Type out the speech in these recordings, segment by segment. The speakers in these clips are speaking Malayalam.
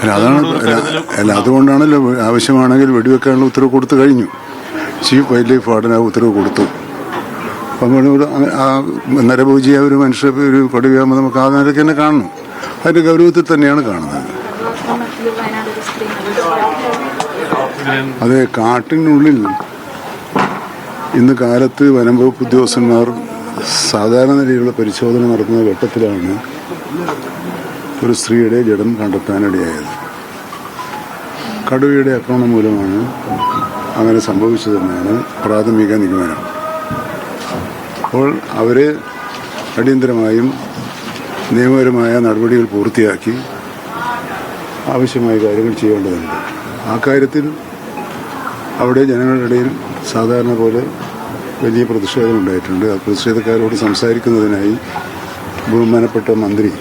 അല്ല അതാണ് അല്ല, അതുകൊണ്ടാണല്ലോ ആവശ്യമാണെങ്കിൽ വെടിവെക്കാനുള്ള ഉത്തരവ് കൊടുത്തു കഴിഞ്ഞു. ചീഫ് വൈൽഡ് ലൈഫ് വാർഡൻ ആ ഉത്തരവ് കൊടുത്തു. അപ്പം നരഭൂജി ആ ഒരു മനുഷ്യ ഒരു കൊടിവ്യാമം നമുക്ക് ആ നിലയ്ക്ക് തന്നെ കാണണം അതിന്റെ ഗൗരവത്തിൽ തന്നെയാണ് കാണുന്നത്. അത് കാട്ടിനുള്ളിൽ ഇന്ന് കാലത്ത് വനം വകുപ്പ് ഉദ്യോഗസ്ഥന്മാർ സാധാരണ നിലയിലുള്ള പരിശോധന നടത്തുന്ന ഘട്ടത്തിലാണ് ഒരു സ്ത്രീയുടെ ജഡം കണ്ടെത്താനിടയായത്. കടുവയുടെ ആക്രമണം മൂലമാണ് അങ്ങനെ സംഭവിച്ചതെന്നാണ് പ്രാഥമിക നിഗമനം. അപ്പോൾ അവരെ അടിയന്തരമായും നിയമപരമായ നടപടികൾ പൂർത്തിയാക്കി ആവശ്യമായ കാര്യങ്ങൾ ചെയ്യേണ്ടതുണ്ട്. ആ കാര്യത്തിൽ അവിടെ ജനങ്ങളുടെ ഇടയിൽ സാധാരണ പോലെ വലിയ പ്രതിഷേധം ഉണ്ടായിട്ടുണ്ട്. ആ പ്രതിഷേധക്കാരോട് സംസാരിക്കുന്നതിനായി ബഹുമാനപ്പെട്ട മന്ത്രി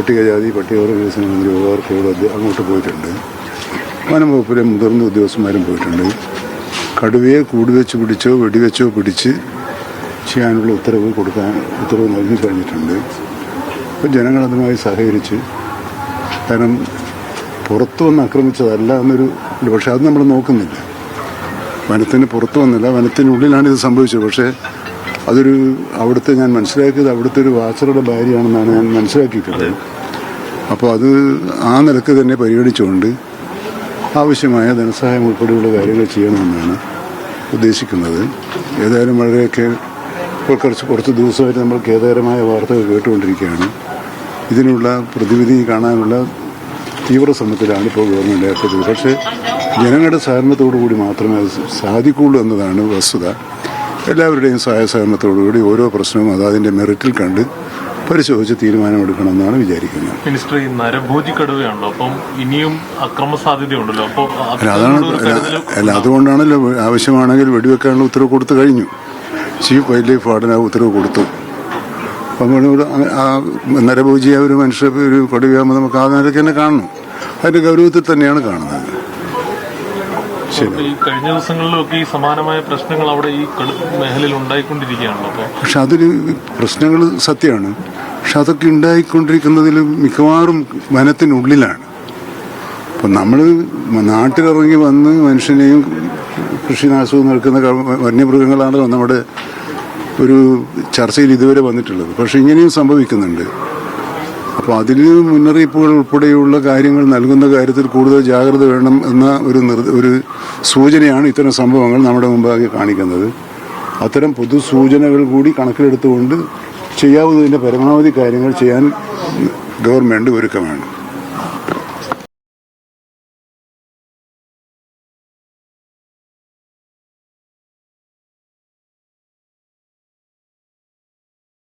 പട്ടികജാതി പട്ടികവർഗ വികസന മന്ത്രി ഓവർക്കോട് അങ്ങോട്ട് പോയിട്ടുണ്ട്. വനംവകുപ്പിലെ മുതിർന്ന ഉദ്യോഗസ്ഥന്മാരും പോയിട്ടുണ്ട്. കടുവയെ കൂടുവെച്ച് പിടിച്ചോ വെടിവെച്ചോ പിടിച്ച് ചെയ്യാനുള്ള ഉത്തരവ് കൊടുക്കാൻ ഉത്തരവ് നൽകി കഴിഞ്ഞിട്ടുണ്ട്. അപ്പോൾ ജനങ്ങൾ അതുമായി സഹകരിച്ച് കാരണം പുറത്തു വന്ന് ആക്രമിച്ചതല്ല എന്നൊരു പക്ഷേ അത് നമ്മൾ നോക്കുന്നില്ല. വനത്തിന് പുറത്തു വന്നില്ല. വനത്തിനുള്ളിലാണ് ഇത് സംഭവിച്ചത്. പക്ഷേ അതൊരു അവിടുത്തെ ഞാൻ മനസ്സിലാക്കിയത് അവിടുത്തെ ഒരു വാച്ചറുടെ ഭാര്യയാണെന്നാണ് ഞാൻ മനസ്സിലാക്കിയിട്ടുള്ളത്. അപ്പോൾ അത് ആ നിലയ്ക്ക് തന്നെ പരിഗണിച്ചുകൊണ്ട് ആവശ്യമായ ധനസഹായം ഉൾപ്പെടെയുള്ള കാര്യങ്ങൾ ചെയ്യണമെന്നാണ് ഉദ്ദേശിക്കുന്നത്. ഏതായാലും വളരെയൊക്കെ ഇപ്പോൾ കുറച്ച് കുറച്ച് ദിവസമായിട്ട് നമ്മൾ ഖേദകരമായ വാർത്തകൾ കേട്ടുകൊണ്ടിരിക്കുകയാണ്. ഇതിനുള്ള പ്രതിവിധി കാണാനുള്ള തീവ്ര ശ്രമത്തിലാണ് ഇപ്പോൾ ഗവൺമെന്റ് ഏർപ്പെട്ടത് പക്ഷേ ജനങ്ങളുടെ സഹകരണത്തോടു കൂടി മാത്രമേ അത് സാധിക്കുള്ളൂ എന്നതാണ് വസ്തുത. എല്ലാവരുടെയും സഹായ സഹകരണത്തോടുകൂടി ഓരോ പ്രശ്നവും അത് മെറിറ്റിൽ കണ്ട് പരിശോധിച്ച് തീരുമാനമെടുക്കണമെന്നാണ് വിചാരിക്കുന്നത്. മിനിസ്റ്റർ ഈ നരഭോജി കടുവയാണല്ലോ അപ്പം ഇനിയും അക്രമ സാധ്യതയുണ്ടല്ലോ. അപ്പോൾ അതാണ് അല്ല, അതുകൊണ്ടാണല്ലോ ആവശ്യമാണെങ്കിൽ വെടിവെക്കാനുള്ള ഉത്തരവ് കൊടുത്തു കഴിഞ്ഞു. ചീഫ് വൈൽഡ് ലൈഫ് വാർഡൻ ആ ഉത്തരവ് കൊടുത്തു. അപ്പം ആ നരഭോജിയ ഒരു മനുഷ്യ ഒരു കടുവയാകുമ്പോൾ നമുക്ക് ആ നിലയ്ക്ക് തന്നെ കാണണം. അതിന്റെ ഗൗരവത്തിൽ തന്നെയാണ് കാണുന്നത്. ഈ കഴിഞ്ഞ ദിവസങ്ങളിലൊക്കെ ഈ സമാനമായ പ്രശ്നങ്ങൾ അവിടെ ഈ മേഖലയിൽ ഉണ്ടായിക്കൊണ്ടിരിക്കുകയാണല്ലോ. പക്ഷെ അതൊരു പ്രശ്നങ്ങൾ സത്യമാണ്. പക്ഷെ അതൊക്കെ ഉണ്ടായിക്കൊണ്ടിരിക്കുന്നതിൽ മിക്കവാറും വനത്തിനുള്ളിലാണ്. അപ്പം നമ്മൾ നാട്ടിലിറങ്ങി വന്ന് മനുഷ്യനെയും കൃഷിനാശവും നടക്കുന്ന ക- വന്യമൃഗങ്ങളാണ് നമ്മുടെ ഒരു ചർച്ചയിൽ ഇതുവരെ വന്നിട്ടുള്ളത്. പക്ഷെ ഇങ്ങനെയും സംഭവിക്കുന്നുണ്ട്. അപ്പോൾ അതിൽ മുന്നറിയിപ്പുകൾ ഉൾപ്പെടെയുള്ള കാര്യങ്ങൾ നൽകുന്ന കാര്യത്തിൽ കൂടുതൽ ജാഗ്രത വേണം എന്ന ഒരു ഒരു സൂചനയാണ് ഇത്തരം സംഭവങ്ങൾ നമ്മുടെ മുമ്പാകെ കാണിക്കുന്നത്. അത്തരം പൊതു സൂചനകൾ കൂടി കണക്കിലെടുത്തുകൊണ്ട് ചെയ്യാവുന്നതിന്റെ പരമാവധി കാര്യങ്ങൾ ചെയ്യാൻ ഗവൺമെന്റ് ഒരുക്കമാണ്.